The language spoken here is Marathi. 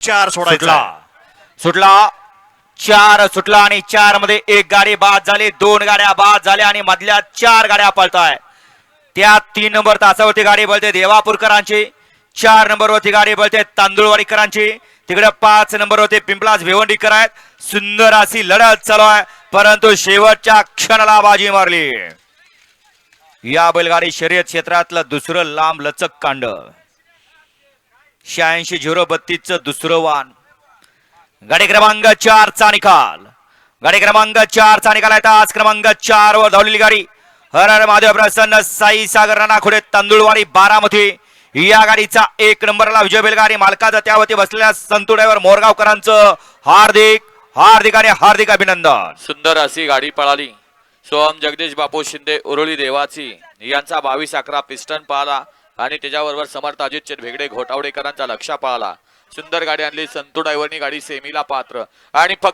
चार सोडायचा सुटला. चार सुटला आणि चारमध्ये एक गाडी बाद झाली. दोन गाड्या बाद झाल्या आणि मधल्या चार गाड्या पळताय. त्या तीन नंबर तासावरती गाडी बोलते देवापूरकरांची. चार नंबरवरती गाडी बोलते तांदुळवाडीकरांची. तिकडे पाच नंबरवरती पिंपलास भिवंडीकर आहेत. सुंदर अशी लढत चालू आहे. परंतु शेवटच्या क्षणाला बाजी मारली. या बैलगाडी शर्यत क्षेत्रातलं दुसरं लांब लचक कांड. शहाऐंशी झिरो बत्तीसचं दुसरं वान गाडी क्रमांक चारचा निकाल. गाडी क्रमांक चार चा निकाल आहे. आज क्रमांक चार वर धावलेली गाडी. हर महादेव प्रसन्न साई सागर राणाखोडे तांदुळवाडी बारामती. या गाडीचा एक नंबरला विजय बेलगाडी. मालकाचा त्यावरती बसलेल्या संतू ड्रायव्हर मोरगावकरांचं हार्दिक हार्दिक आणि हार्दिक अभिनंदन. सुंदर अशी गाडी पळाली. सोहम जगदीश बापू शिंदे उरुळी देवाची. यांचा बावीस अकरा पिस्टन पळाला आणि त्याच्याबरोबर समर्थ अजित भेगडे घोटावडेकरांचा लक्षा पळाला सुंदर गाडी आणली संतू डायव्हरनी गाडी सेमीला पात्र. आणि फक्त